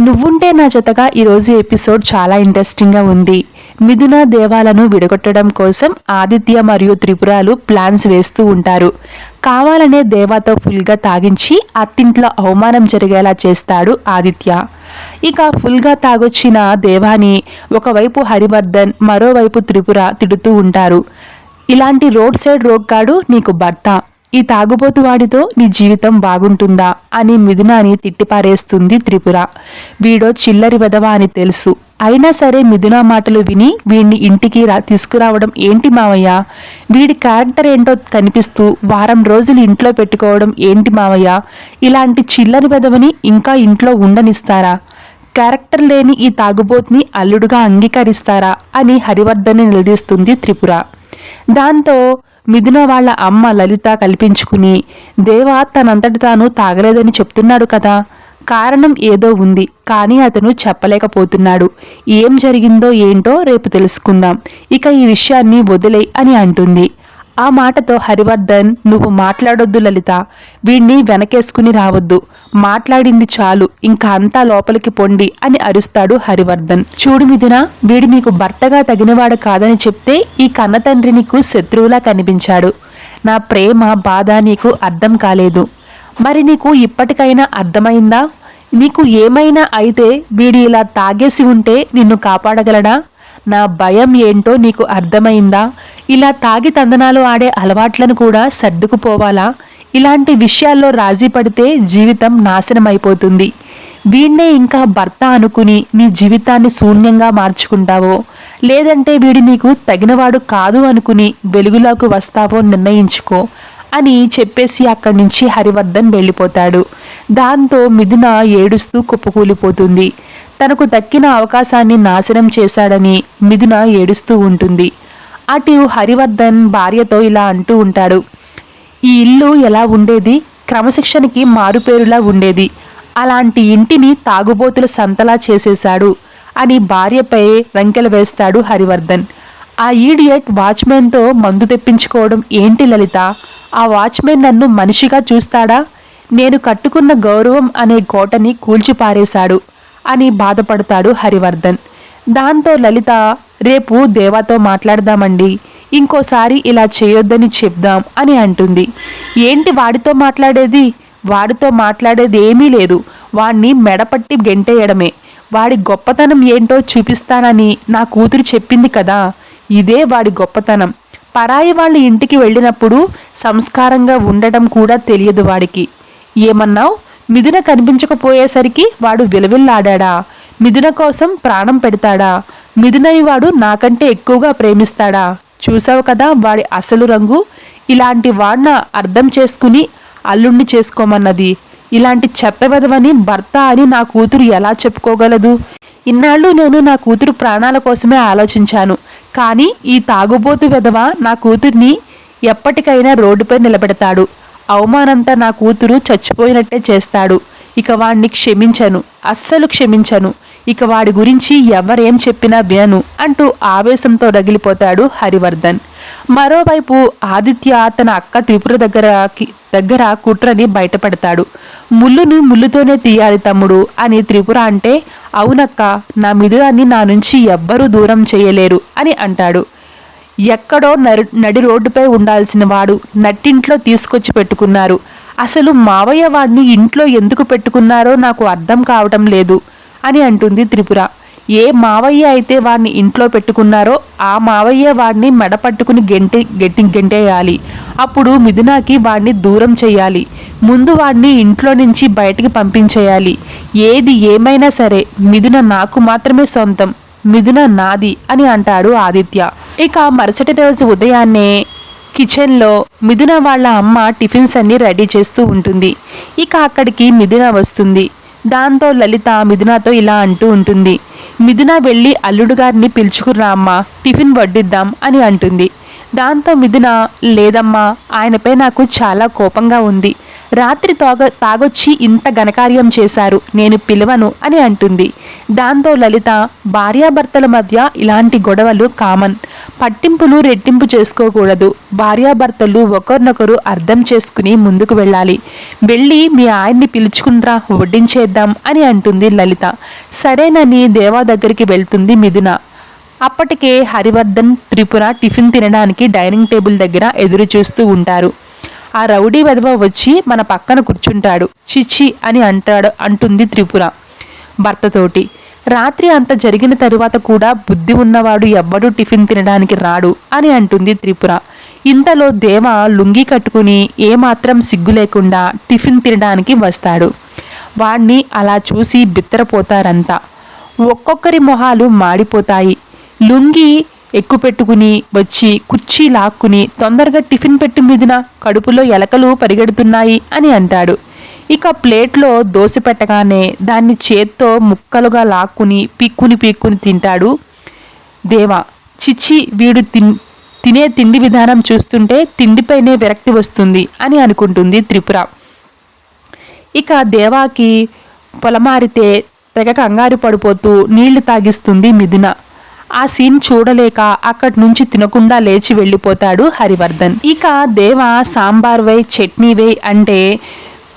నువ్వుంటే నా జతగా ఈరోజు ఎపిసోడ్ చాలా ఇంట్రెస్టింగ్గా ఉంది. మిథున దేవాలను విడగొట్టడం కోసం ఆదిత్య మరియు త్రిపురాలు ప్లాన్స్ వేస్తూ ఉంటారు. కావాలనే దేవాతో ఫుల్గా తాగించి అత్తింట్లో అవమానం జరిగేలా చేస్తాడు ఆదిత్య. ఇక ఫుల్గా తాగొచ్చిన దేవాని ఒకవైపు హరివర్ధన్ మరోవైపు త్రిపుర తిడుతూ ఉంటారు. ఇలాంటి రోడ్ సైడ్ రోగ్గాడు నీకు భర్త. ఈ తాగుబోతు వాడితో నీ జీవితం బాగుంటుందా అని మిథునాని తిట్టిపారేస్తుంది త్రిపుర. వీడో చిల్లరి వెదవా అని తెలుసు. అయినా సరే మిథునా మాటలు విని వీడిని ఇంటికి రా తీసుకురావడం ఏంటి మావయ్య? వీడి క్యారెక్టర్ ఏంటో కనిపిస్తూ వారం రోజులు ఇంట్లో పెట్టుకోవడం ఏంటి మావయ్య? ఇలాంటి చిల్లరి వెదవని ఇంకా ఇంట్లో ఉండనిస్తారా? క్యారెక్టర్ లేని ఈ తాగుబోతుని అల్లుడుగా అంగీకరిస్తారా? అని హరివర్ధన్ని నిలదీస్తుంది త్రిపుర. దాంతో మిథున వాళ్ళ అమ్మ లలిత కల్పించుకుని దేవ తనంతటి తాను తాగలేదని చెప్తున్నాడు కదా. కారణం ఏదో ఉంది కానీ అతను చెప్పలేకపోతున్నాడు. ఏం జరిగిందో ఏంటో రేపు తెలుసుకుందాం. ఇక ఈ విషయాన్ని వదిలే అని అంటుంది. ఆ మాటతో హరివర్ధన్ నువ్వు మాట్లాడొద్దు లలిత. వీణ్ణి వెనకేసుకుని రావద్దు. మాట్లాడింది చాలు. ఇంకా అంతా లోపలికి పొండి అని అరుస్తాడు హరివర్ధన్. చూడు మిథున వీడు నీకు భర్తగా తగినవాడు కాదని చెప్తే ఈ కన్నతండ్రి నీకు శత్రువులా కనిపించాడు. నా ప్రేమ బాధ నీకు అర్థం కాలేదు. మరి నీకు ఇప్పటికైనా అర్థమైందా? నీకు ఏమైనా అయితే వీడు ఇలా తాగేసి ఉంటే నిన్ను కాపాడగలడా? నా భయం ఏంటో నీకు అర్థమైందా? ఇలా తాగి తందనాలు ఆడే అలవాట్లను కూడా సర్దుకుపోవాలా? ఇలాంటి విషయాల్లో రాజీ పడితే జీవితం నాశనం అయిపోతుంది వీణ్ణే ఇంకా భర్త అనుకుని నీ జీవితాన్ని శూన్యంగా మార్చుకుంటావో? లేదంటే వీడి నీకు తగినవాడు కాదు అనుకుని వెలుగులోకి వస్తావో నిర్ణయించుకో అని చెప్పేసి అక్కడి నుంచి హరివర్ధన్ వెళ్ళిపోతాడు. దాంతో మిథున ఏడుస్తూ కుప్పకూలిపోతుంది. తనకు దక్కిన అవకాశాన్ని నాశనం చేశాడని మిథున ఏడుస్తూ ఉంటుంది. అటు హరివర్ధన్ భార్యతో ఇలా అంటూ ఉంటాడు. ఈ ఇల్లు ఎలా ఉండేది? క్రమశిక్షణకి మారుపేరులా ఉండేది. అలాంటి ఇంటిని తాగుబోతుల సంతలా చేసేశాడు అని భార్యపై రంకెలు వేస్తాడు హరివర్ధన్. ఆ ఈడియట్ వాచ్మెన్తో మందు తెప్పించుకోవడం ఏంటి లలిత? ఆ వాచ్మెన్ నన్ను మనిషిగా చూస్తాడా? నేను కట్టుకున్న గౌరవం అనే కోటని కూల్చిపారేశాడు. అని బాధపడతాడు హరివర్ధన్. దాంతో లలిత రేపు దేవాతో మాట్లాడదామండి. ఇంకోసారి ఇలా చేయొద్దని చెప్దాం అని అంటుంది. ఏంటి వాడితో మాట్లాడేది? వాడితో మాట్లాడేది ఏమీ లేదు. వాణ్ణి మెడపట్టి గెంటేయడమే. వాడి గొప్పతనం ఏంటో చూపిస్తానని నా కూతురు చెప్పింది కదా. ఇదే వాడి గొప్పతనం. పరాయి వాళ్ళ ఇంటికి వెళ్ళినప్పుడు సంస్కారంగా ఉండటం కూడా తెలియదు వాడికి. ఏమన్నావు? మిథున కనిపించకపోయేసరికి వాడు విలవిల్లాడా మిథున కోసం ప్రాణం పెడతాడా? మిథునని వాడు నాకంటే ఎక్కువగా ప్రేమిస్తాడా? చూసావు కదా వాడి అసలు రంగు? ఇలాంటి వాడిన అర్థం చేసుకుని అల్లుణ్ణి చేసుకోమన్నది. ఇలాంటి చెత్తవెదవని భర్త అని నా కూతురు ఎలా చెప్పుకోగలదు? ఇన్నాళ్ళు నేను నా కూతురు ప్రాణాల కోసమే ఆలోచించాను. కానీ ఈ తాగుబోతు వెధవ నా కూతుర్ని ఎప్పటికైనా రోడ్డుపై నిలబెడతాడు. అవమానంతా నా కూతురు చచ్చిపోయినట్టే చేస్తాడు. ఇక వాణ్ణి క్షమించను అస్సలు క్షమించను. ఇక వాడి గురించి ఎవరేం చెప్పినా వినను అంటూ ఆవేశంతో రగిలిపోతాడు హరివర్ధన్. మరోవైపు ఆదిత్య తన అక్క త్రిపుర దగ్గరకి దగ్గర కుట్రని బయటపడతాడు. ముళ్ళుని ముళ్ళుతోనే తీయాలి తమ్ముడు అని త్రిపుర అంటే అవునక్క నా మిదురాన్ని నా నుంచి ఎవ్వరూ దూరం చేయలేరు అని అంటాడు. ఎక్కడో నరు నడి రోడ్డుపై ఉండాల్సిన వాడు నట్టింట్లో తీసుకొచ్చి పెట్టుకున్నారు. అసలు మావయ్య వాడిని ఇంట్లో ఎందుకు పెట్టుకున్నారో నాకు అర్థం కావటం లేదు అని అంటుంది త్రిపుర. ఏ మావయ్య అయితే వాడిని ఇంట్లో పెట్టుకున్నారో ఆ మావయ్య వాడిని మెడ పట్టుకుని గెంటి గెట్టి గెంటేయాలి. అప్పుడు మిథునాకి వాడిని దూరం చేయాలి ముందు వాడిని ఇంట్లో నుంచి బయటికి పంపించేయాలి. ఏది ఏమైనా సరే మిథున నాకు మాత్రమే సొంతం. మిథున నాది అని అంటాడు ఆదిత్య. ఇక మరుసటి రోజు ఉదయాన్నే కిచెన్లో మిథున వాళ్ళ అమ్మ టిఫిన్స్ అన్ని రెడీ చేస్తూ ఉంటుంది. ఇక అక్కడికి మిథున వస్తుంది. దాంతో లలిత మిథునతో ఇలా అంటూ ఉంటుంది. మిథున వెళ్ళి అల్లుడు గారిని పిలుచుకురా అమ్మా టిఫిన్ వడ్డిద్దాం అని అంటుంది. దాంతో మిథున లేదమ్మా ఆయనపై నాకు చాలా కోపంగా ఉంది. రాత్రి తాగ తాగొచ్చి ఇంత ఘనకార్యం చేశారు నేను పిలవను అని అంటుంది. దాంతో లలిత భార్యాభర్తల మధ్య ఇలాంటి గొడవలు కామన్. పట్టింపులు రెట్టింపు చేసుకోకూడదు. భార్యాభర్తలు ఒకరినొకరు అర్థం చేసుకుని ముందుకు వెళ్ళాలి. వెళ్ళి మీ ఆయన్ని పిలుచుకునిరా వడ్డించేద్దాం అని అంటుంది లలిత. సరేనని దేవా దగ్గరికి వెళ్తుంది మిథున. అప్పటికే హరివర్ధన్ త్రిపుర టిఫిన్ తినడానికి డైనింగ్ టేబుల్ దగ్గర ఎదురు చూస్తూ ఉంటారు. ఆ రౌడీ వెధవ వచ్చి మన పక్కన కూర్చుంటాడు. చిచ్చి అని అంటాడు అంటుంది త్రిపుర. భర్తతోటి రాత్రి అంత జరిగిన తరువాత కూడా బుద్ధి ఉన్నవాడు ఎవ్వడూ టిఫిన్ తినడానికి రాడు అని అంటుంది త్రిపుర. ఇంతలో దేవ లుంగి కట్టుకుని ఏమాత్రం సిగ్గు లేకుండా టిఫిన్ తినడానికి వస్తాడు. వాణ్ణి అలా చూసి బిత్తరపోతారంతా. ఒక్కొక్కరి మొహాలు మాడిపోతాయి. లుంగి ఎక్కుపెట్టుకుని వచ్చి కుర్చీ లాక్కుని తొందరగా టిఫిన్ పెట్టి మీదిన కడుపులో ఎలకలు పరిగెడుతున్నాయి అని అంటాడు. ఇక ప్లేట్లో దోశ పెట్టగానే దాన్ని చేత్తో ముక్కలుగా లాక్కుని పీక్కుని పీక్కుని తింటాడు. దేవా చిచ్చి వీడు తిన్ తినే తిండి విధానం చూస్తుంటే తిండిపైనే విరక్తి వస్తుంది అని అనుకుంటుంది త్రిపుర. ఇక దేవాకి పొలమారితే తెగ కంగారు పడిపోతూ నీళ్ళు తాగిస్తుంది మిథున. ఆ సీన్ చూడలేక అక్కడి నుంచి తినకుండా లేచి వెళ్ళిపోతాడు హరివర్ధన్. ఇక దేవ సాంబార్ వై చట్నీ వై అంటే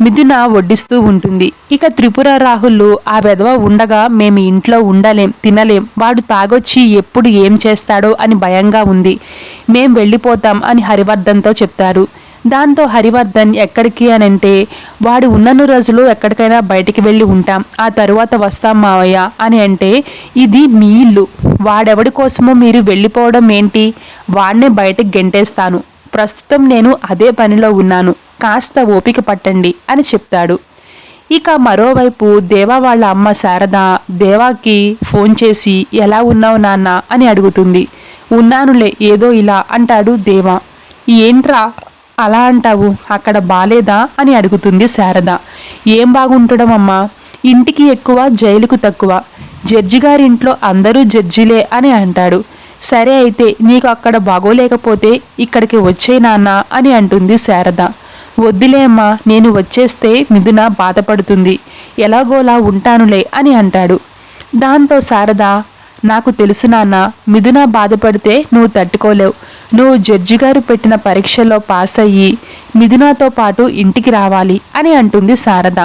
మిథున వడ్డిస్తూ ఉంటుంది. ఇక త్రిపుర రాహుల్ ఆ వెధవ ఉండగా మేము ఇంట్లో ఉండలేం తినలేం. వాడు తాగొచ్చి ఎప్పుడు ఏం చేస్తాడో అని భయంగా ఉంది. మేం వెళ్ళిపోతాం అని హరివర్ధన్తో చెప్తారు. దాంతో హరివర్ధన్ ఎక్కడికి అని అంటే వాడు ఉన్నన్ని రోజులు ఎక్కడికైనా బయటికి వెళ్ళి ఉంటాం ఆ తరువాత వస్తాం మావయ్య అని అంటే ఇది మీ ఇల్లు. వాడెవడి కోసమో మీరు వెళ్ళిపోవడం ఏంటి? వాడినే బయటకు గెంటేస్తాను. ప్రస్తుతం నేను అదే పనిలో ఉన్నాను కాస్త ఓపిక పట్టండి అని చెప్తాడు. ఇక మరోవైపు దేవా వాళ్ళ అమ్మ శారద దేవాకి ఫోన్ చేసి ఎలా ఉన్నావు నాన్న? అని అడుగుతుంది. ఉన్నానులే ఏదో ఇలా అంటాడు దేవా. ఏంట్రా అలా అంటావు? అక్కడ బాలేదా? అని అడుగుతుంది శారద. ఏం బాగుంటడం అమ్మా ఇంటికి ఎక్కువ జైలుకు తక్కువ. జడ్జి గారి ఇంట్లో అందరూ జడ్జిలే అని అంటాడు. సరే అయితే నీకు అక్కడ బాగోలేకపోతే ఇక్కడికి వచ్చే నాన్న అని అంటుంది శారద. వద్దులే అమ్మా నేను వచ్చేస్తే మిథున బాధపడుతుంది. ఎలాగోలా ఉంటానులే అని అంటాడు. దాంతో శారద నాకు తెలుసు నాన్న మిథున బాధపడితే నువ్వు తట్టుకోలేవు. నువ్వు జడ్జి గారు పెట్టిన పరీక్షలో పాస్ అయ్యి మిథునాతో పాటు ఇంటికి రావాలి అని అంటుంది శారద.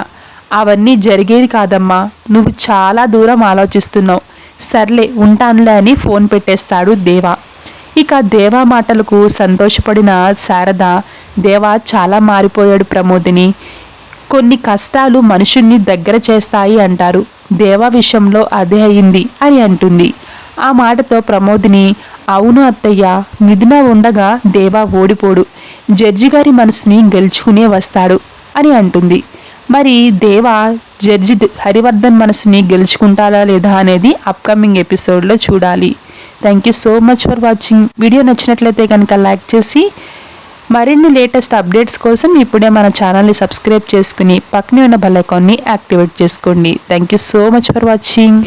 అవన్నీ జరిగేవి కాదమ్మా నువ్వు చాలా దూరం ఆలోచిస్తున్నావు. సర్లే ఉంటానులే అని ఫోన్ పెట్టేస్తాడు దేవా. ఇక దేవా మాటలకు సంతోషపడిన శారద దేవా చాలా మారిపోయాడు ప్రమోదిని. కొన్ని కష్టాలు మనుషుల్ని దగ్గర చేస్తాయి అంటారు. దేవా విషయంలో అదే అయింది అని అంటుంది. ఆ మాటతో ప్రమోదిని అవును అత్తయ్య మిథున ఉండగా దేవా ఓడిపోడు. జడ్జి గారి మనసుని గెలుచుకునే వస్తాడు అని అంటుంది. మరి దేవా జడ్జి హరివర్ధన్ మనసుని గెలుచుకుంటారా లేదా అనేది అప్కమింగ్ ఎపిసోడ్లో చూడాలి. Thank you so much for watching video నచ్చినట్లయితే కనుక లైక్ చేసి మరిన్ని లేటెస్ట్ అప్డేట్స్ కోసం ఇప్పుడే మన ఛానల్ని సబ్స్క్రైబ్ చేసుకుని పక్కనే ఉన్న బెల్ యాక్టివేట్ చేసుకోండి. Thank you so much for watching